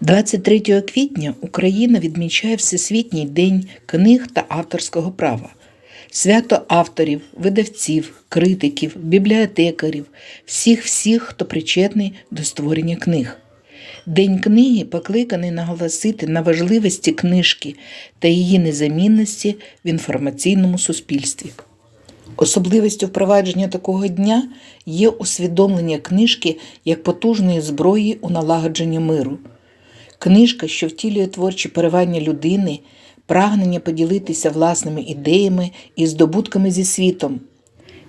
23 квітня Україна відмічає Всесвітній день книг та авторського права. Свято авторів, видавців, критиків, бібліотекарів, всіх-всіх, хто причетний до створення книг. День книги покликаний наголосити на важливості книжки та її незамінності в інформаційному суспільстві. Особливістю впровадження такого дня є усвідомлення книжки як потужної зброї у налагодженні миру. Книжка, що втілює творчі поривання людини, прагнення поділитися власними ідеями і здобутками зі світом,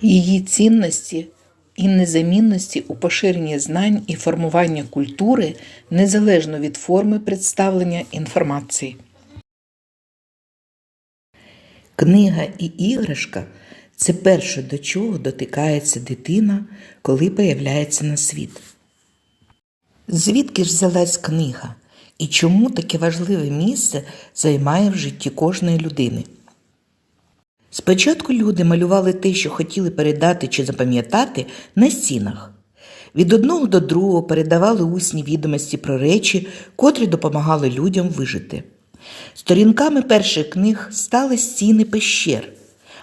її цінності і незамінності у поширенні знань і формування культури незалежно від форми представлення інформації. Книга і іграшка це перше, до чого дотикається дитина, коли появляється на світ. Звідки ж взялась книга і чому таке важливе місце займає в житті кожної людини? Спочатку люди малювали те, що хотіли передати чи запам'ятати на стінах. Від одного до другого передавали усні відомості про речі, котрі допомагали людям вижити. Сторінками перших книг стали стіни пещер.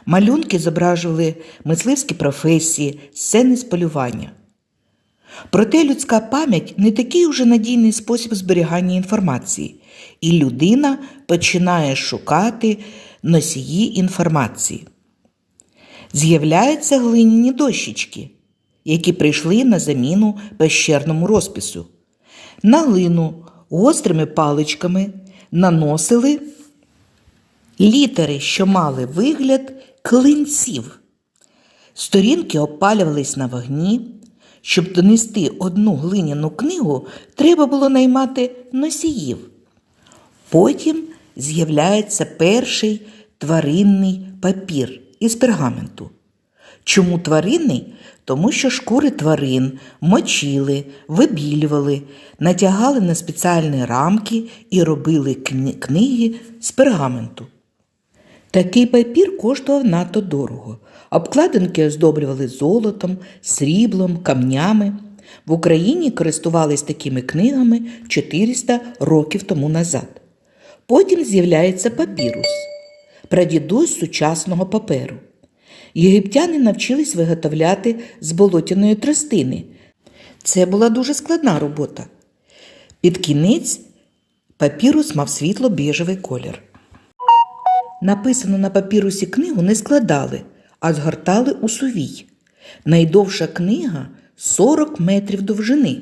Малюнки зображували мисливські професії, сцени з полювання. Проте людська пам'ять не такий уже надійний спосіб зберігання інформації, і людина починає шукати носії інформації. З'являються глиняні дощечки, які прийшли на заміну пещерному розпису. На глину гострими паличками наносили літери, що мали вигляд клинців. Сторінки опалювались на вогні. Щоб донести одну глиняну книгу, треба було наймати носіїв. Потім з'являється перший тваринний папір із пергаменту. Чому тваринний? Тому що шкури тварин мочили, вибілювали, натягали на спеціальні рамки і робили кни- книги з пергаменту. Такий папір коштував надто дорого. Обкладинки оздоблювали золотом, сріблом, камнями. В Україні користувались такими книгами 400 років тому назад. Потім з'являється папірус, прадідусь сучасного паперу. Єгиптяни навчились виготовляти з болотяної тростини. Це була дуже складна робота. Під кінець папірус мав світло-біжевий колір. Написану на папірусі книгу не складали, а згортали у сувій. Найдовша книга 40 метрів довжини.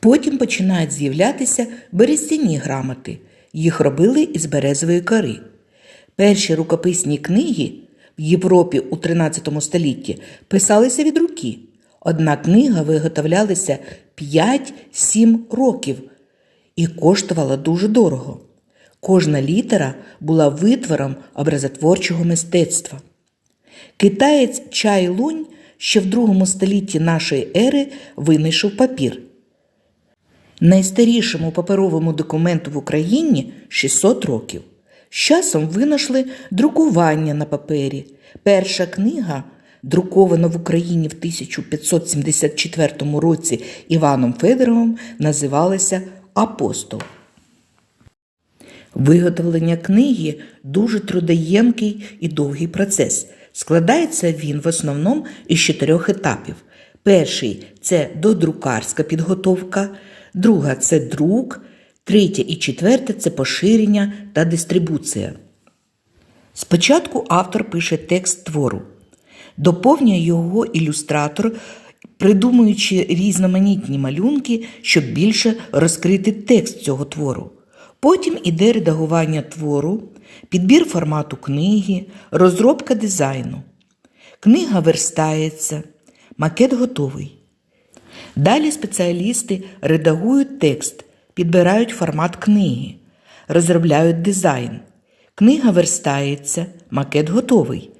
Потім починають з'являтися берестяні грамоти. Їх робили із березової кори. Перші рукописні книги в Європі у 13 столітті писалися від руки. Одна книга виготовлялася 5-7 років і коштувала дуже дорого. Кожна літера була витвором образотворчого мистецтва. Китаєць Чай Лунь ще в другому столітті нашої ери винайшов папір. Найстарішому паперовому документу в Україні 600 років. З часом винайшли друкування на папері. Перша книга, друкована в Україні в 1574 році Іваном Федоровим, називалася Апостол. Виготовлення книги дуже трудоємкий і довгий процес. Складається він в основному із чотирьох етапів. Перший це додрукарська підготовка, друга це друк, третє і четверте це поширення та дистрибуція. Спочатку автор пише текст твору, доповнює його ілюстратор, придумуючи різноманітні малюнки, щоб більше розкрити текст цього твору. Потім іде редагування твору, підбір формату книги, розробка дизайну. Книга верстається, макет готовий. Далі спеціалісти редагують текст, підбирають формат книги, розробляють дизайн. Книга верстається, макет готовий.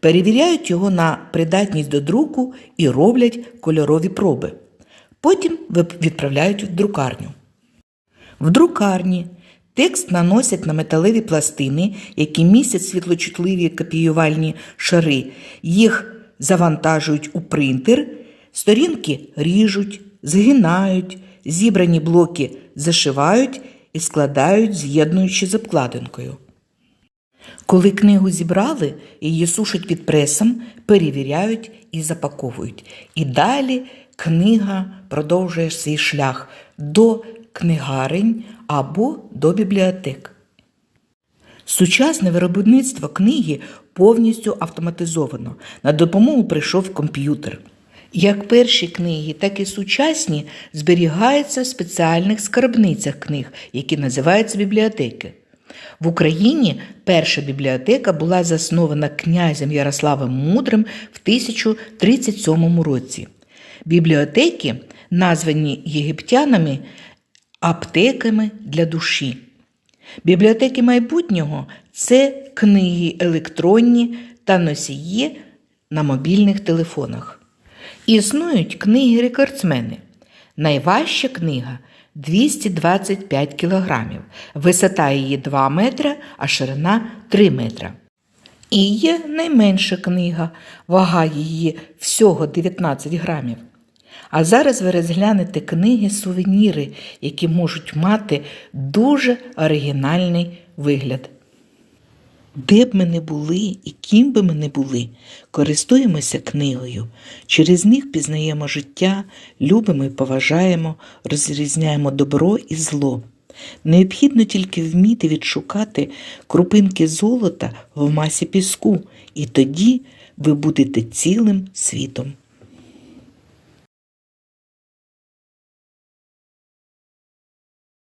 Перевіряють його на придатність до друку і роблять кольорові проби. Потім відправляють в друкарню. В друкарні текст наносять на металеві пластини, які містять світлочутливі копіювальні шари. Їх завантажують у принтер, сторінки ріжуть, згинають, Зібрані блоки зашивають і складають, з'єднуючи з обкладинкою. Коли книгу зібрали, її сушать під пресом, перевіряють і запаковують. І далі книга продовжує свій шлях до книгарень або до бібліотек. Сучасне виробництво книги повністю автоматизовано. На допомогу прийшов комп'ютер. Як перші книги, так і сучасні зберігаються в спеціальних скарбницях книг, які називаються бібліотеки. В Україні перша бібліотека була заснована князем Ярославом Мудрим в 1037 році. Бібліотеки названі єгиптянами аптеками для душі. Бібліотеки майбутнього це книги електронні та носії на мобільних телефонах. Існують книги-рекордсмени. Найважча книга 225 кілограмів, висота її 2 метри, а ширина 3 метра. І є найменша книга, вага її всього 19 грамів. А зараз ви розглянете книги-сувеніри, які можуть мати дуже оригінальний вигляд. Де б ми не були і ким би ми не були, користуємося книгою. Через них пізнаємо життя, любимо і поважаємо, розрізняємо добро і зло. Необхідно тільки вміти відшукати крупинки золота в масі піску, і тоді ви будете цілим світом.